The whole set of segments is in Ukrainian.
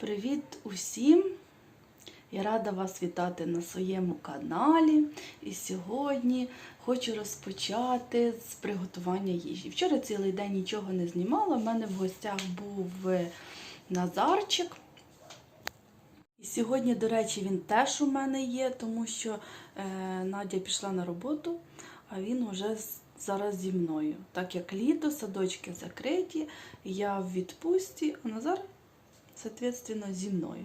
Привіт усім! Я рада вас вітати на своєму каналі. І сьогодні хочу розпочати з приготування їжі. Вчора цілий день нічого не знімала. У мене в гостях був е, Назарчик. І сьогодні, до речі, він теж у мене є, тому що е, Надя пішла на роботу, а він уже зараз зі мною. Так як літо, садочки закриті, я в відпустці, а Назар, соответственно, зі мною.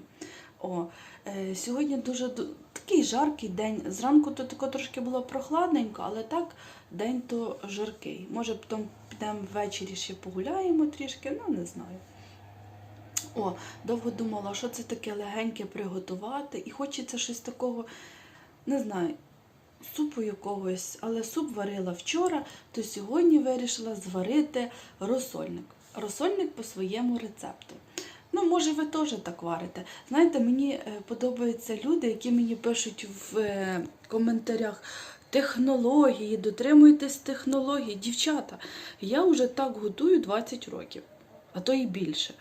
О, е, сьогодні дуже такий жаркий день. Зранку то тако трошки було прохладненько, але так день то жаркий. Може, потім підемо ввечері ще погуляємо трішки, ну не знаю. О, довго думала, що це таке легеньке приготувати, і хочеться щось такого, не знаю, супу якогось, але суп варила вчора, то сьогодні вирішила зварити розсольник. Розсольник по своєму рецепту. Ну, може, ви теж так варите. Знаєте, мені е, подобаються люди, які мені пишуть в е, коментарях технології, дотримуйтесь технологій. Дівчата, я вже так готую 20 років, а то і більше.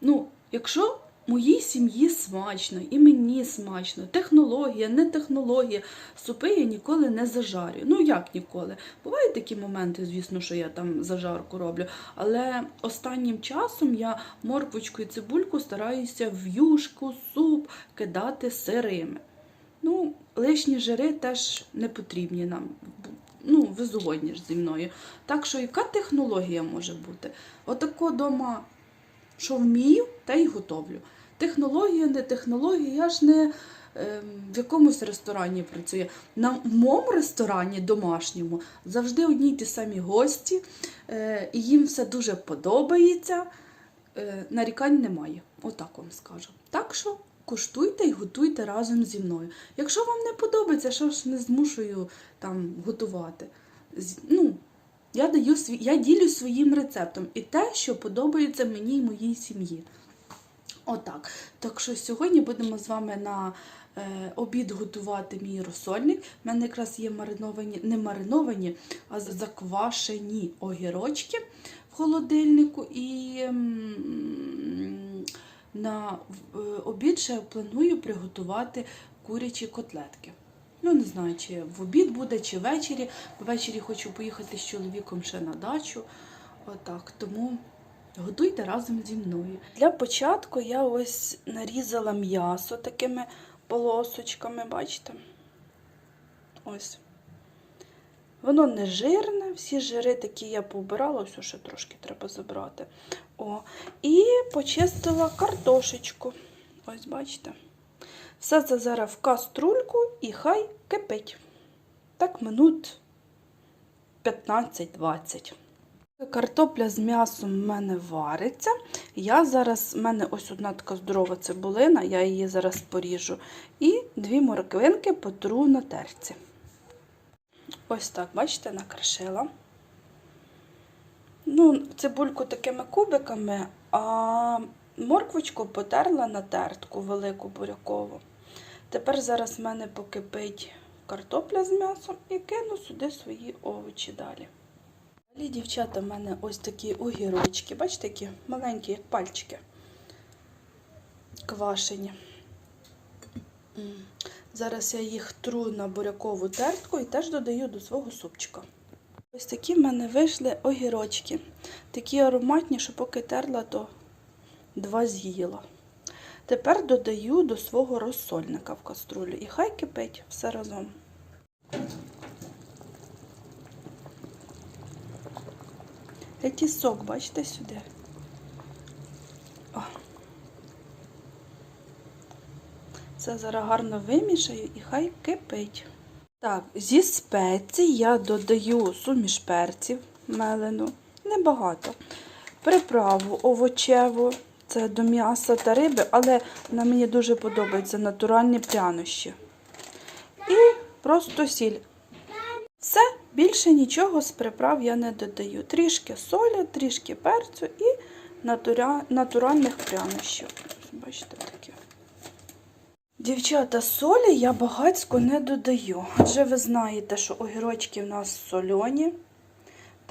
Ну, якщо моїй сім'ї смачно, і мені смачно, технологія, не технологія, супи я ніколи не зажарю. Ну як ніколи? Бувають такі моменти, звісно, що я там зажарку роблю. Але останнім часом я морквочку і цибульку стараюся в юшку, суп кидати сирими. Ну, лишні жири теж не потрібні нам. Ну, ви згодні ж зі мною. Так що, яка технологія може бути? Отако дома що вмію, та й готовлю. Технологія, не технологія, я ж не е, в якомусь ресторані працюю. На моєму ресторані домашньому завжди одні й ті самі гості, е, і їм все дуже подобається. Е, нарікань немає, отак вам скажу. Так що куштуйте і готуйте разом зі мною. Якщо вам не подобається, що ж не змушую там готувати. Ну, я даю свій, я ділю своїм рецептом і те, що подобається мені і моїй сім'ї. Отак. Так що сьогодні будемо з вами на е, обід готувати мій розсольник. У мене якраз є мариновані, не мариновані, а заквашені огірочки в холодильнику. І м, на е, обід ще планую приготувати курячі котлетки. Ну, не знаю, чи в обід буде, чи ввечері. Ввечері хочу поїхати з чоловіком ще на дачу. Отак. Тому готуйте разом зі мною. Для початку я ось нарізала м'ясо такими полосочками, бачите? Ось. Воно не жирне, всі жири такі я побирала, все ще трошки треба забрати. О, і почистила картошечку. Ось, бачите. Все це зараз в каструльку і хай кипить. Так минут 15-20. Картопля з м'ясом в мене вариться. Я зараз, в мене ось одна така здорова цибулина, я її зараз поріжу. І дві морквинки потру на терці. Ось так, бачите, накришила. Ну, цибульку такими кубиками, а морквочку потерла на тертку велику бурякову. Тепер зараз в мене покипить картопля з м'ясом і кину сюди свої овочі далі. Далі, дівчата, в мене ось такі огірочки, бачите, які маленькі, як пальчики. Квашені. Зараз я їх тру на бурякову тертку і теж додаю до свого супчика. Ось такі в мене вийшли огірочки. Такі ароматні, що поки терла, то два з'їла. Тепер додаю до свого розсольника в каструлю. І хай кипить все разом. Який сок, бачите сюди? О. Це зараз гарно вимішаю і хай кипить. Так, зі спецій я додаю суміш перців мелену, небагато. Приправу овочеву, це до м'яса та риби, але на мені дуже подобаються натуральні прянощі. І просто сіль. Все, більше нічого з приправ я не додаю. Трішки солі, трішки перцю і натуря... натуральних прянощів. Бачите, таке. Дівчата, солі я багацько не додаю. Адже ви знаєте, що огірочки в нас сольоні.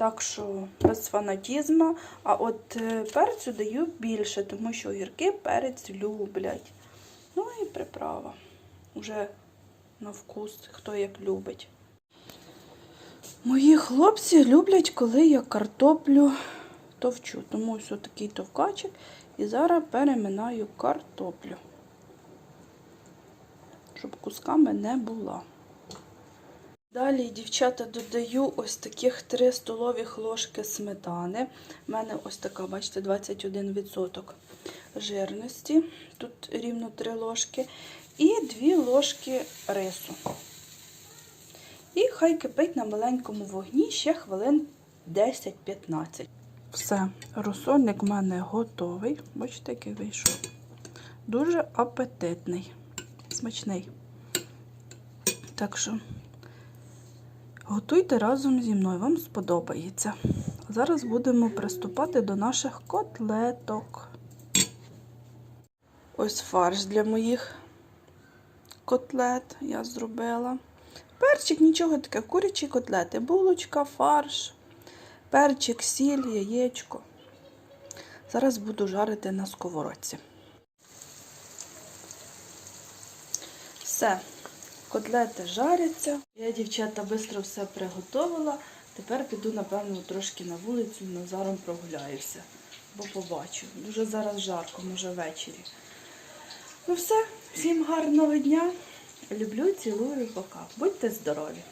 Так що без фанатізму. А от е, перцю даю більше, тому що огірки перець люблять. Ну і приправа. Уже на вкус, хто як любить. Мої хлопці люблять, коли я картоплю товчу. Тому ось такий товкачик. І зараз переминаю картоплю, щоб кусками не була. Далі, дівчата, додаю ось таких 3 столових ложки сметани. У мене ось така, бачите, 21% жирності. Тут рівно 3 ложки. І 2 ложки рису. І хай кипить на маленькому вогні ще хвилин 10-15. Все, розсольник в мене готовий. Бачите, який вийшов. Дуже апетитний, смачний. Так що готуйте разом зі мною, вам сподобається. Зараз будемо приступати до наших котлеток. Ось фарш для моїх котлет я зробила. Перчик, нічого таке, курячі котлети, булочка, фарш, перчик, сіль, яєчко. Зараз буду жарити на сковородці. Все, котлети жаряться. Я, дівчата, швидко все приготувала. Тепер піду, напевно, трошки на вулицю, Назаром прогуляюся, бо побачу. Дуже зараз жарко, може ввечері. Ну все, всім гарного дня. Люблю, цілую, пока. Будьте здорові!